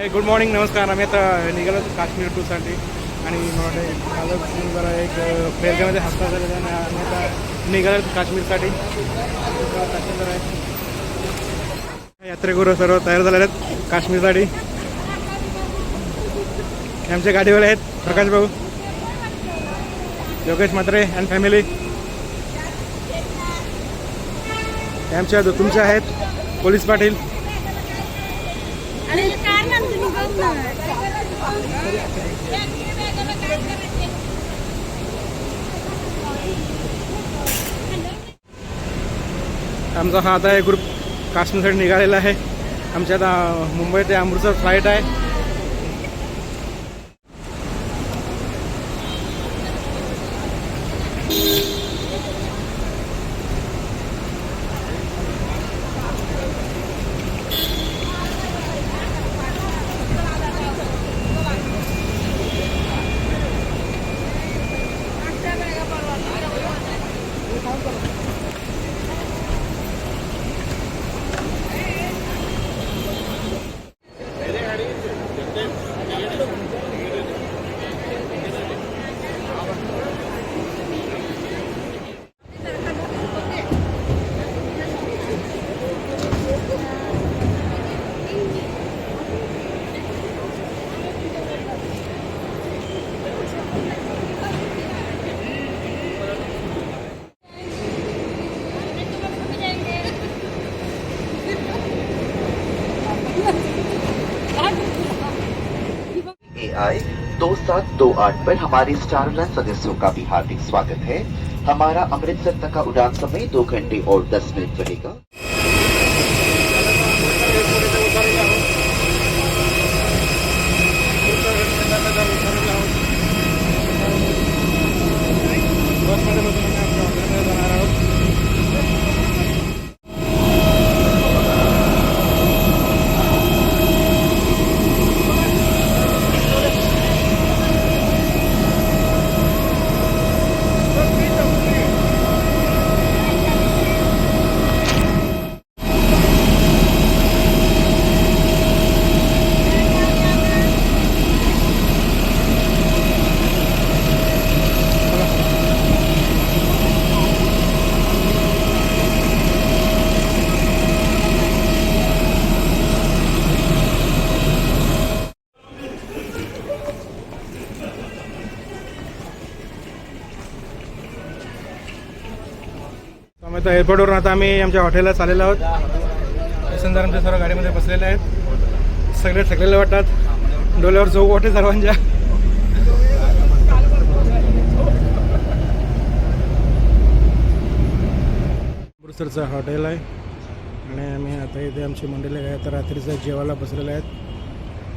Hi good morning नमस्कार. आम्ही आता निघालो काश्मीर टूरसाठी. आणि मला वाटतं कालच जरा एक बेलगामध्ये हस्ता झालेला आणि आम्ही आता निघालो काश्मीरसाठी. काश्मीर आहे यात्रेकरू सर्व तयार झालेले आहेत काश्मीरसाठी. आमच्या आमचे गाडीवाले आहेत प्रकाश भाऊ. योगेश म्हात्रे अँड फॅमिली आमच्या तुमचे आहेत पोलीस पाटील अरे काय ना तुम्ही बघ ना आमचा हा आता ग्रुप काश्मीरसाठी निघालेला आहे. आमच्या आता मुंबई ते अमृतसर फ्लाईट आहे. 잘 걸어. ए दो सात दो आठ पर हमारे स्टारलाइन सदस्यों का भी हार्दिक स्वागत है। हमारा अमृतसर तक का उड़ान समय दो घंटे और दस मिनट रहेगा आता एअरपोर्टवरून आता आम्ही आमच्या हॉटेलला चाललेलो आहोत. पॅसेंजर आमच्या सर्व गाडीमध्ये बसलेले आहेत. सगळे थकलेले वाटतात. डोल्यावर झोप वाटे सर्वांच्या. अमृतसरचं हॉटेल आहे. आणि आम्ही आता इथे आमची मंडळी आहे. आता रात्रीचं जेवायला बसलेले आहेत.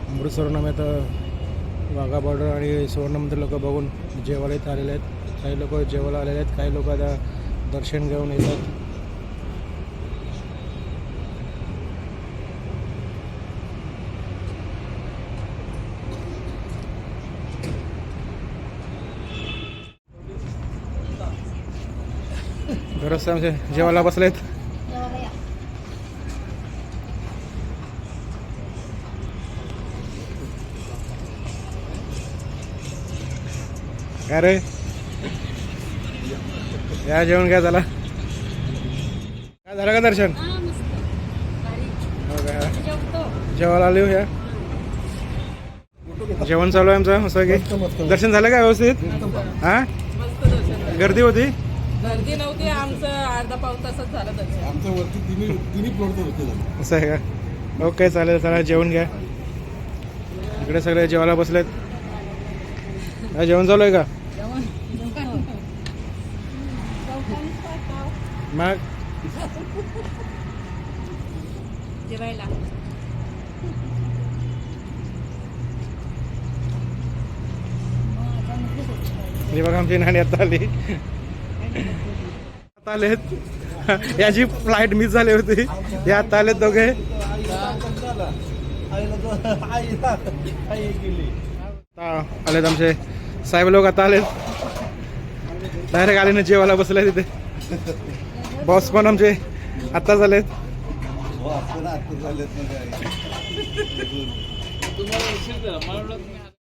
अमृतसरहून आम्ही आता वाघा बॉर्डर आणि सुवर्ण लोक बघून जेवायला इथं आलेले आहेत. काही लोक जेवायला आलेले आहेत. काही लोक आता दर्शन घेऊन येतात. बरंच आमचे जेवायला बसलेत. काय रे? या जेवण काय झाला? काय झालं का दर्शन? हो का? जेवायला आले हो या. जेवण चालू आहे आमचं मस्त की दर्शन झालं का व्यवस्थित? हा? गर्दी होती? गर्दी नव्हती आमचं अर्धा पाऊन तासच झालं दर्शन. असं आहे का? ओके चालेल चला जेवण घ्या. इकडे सगळे जेवायला बसलेत. काय जेवण चालू आहे का? मग? जेवायला. हे बघा आमची नाणी आता आली. आता आलेत. याची फ्लाईट मिस झाली होती. हे आता आलेत दोघे. आलेत आमचे साहेब लोक आता आलेत. डायरेक्ट आले ना जेवायला बसले तिथे बॉस पण आमचे आत्ताच आलेत हो असं ना आता झालेत.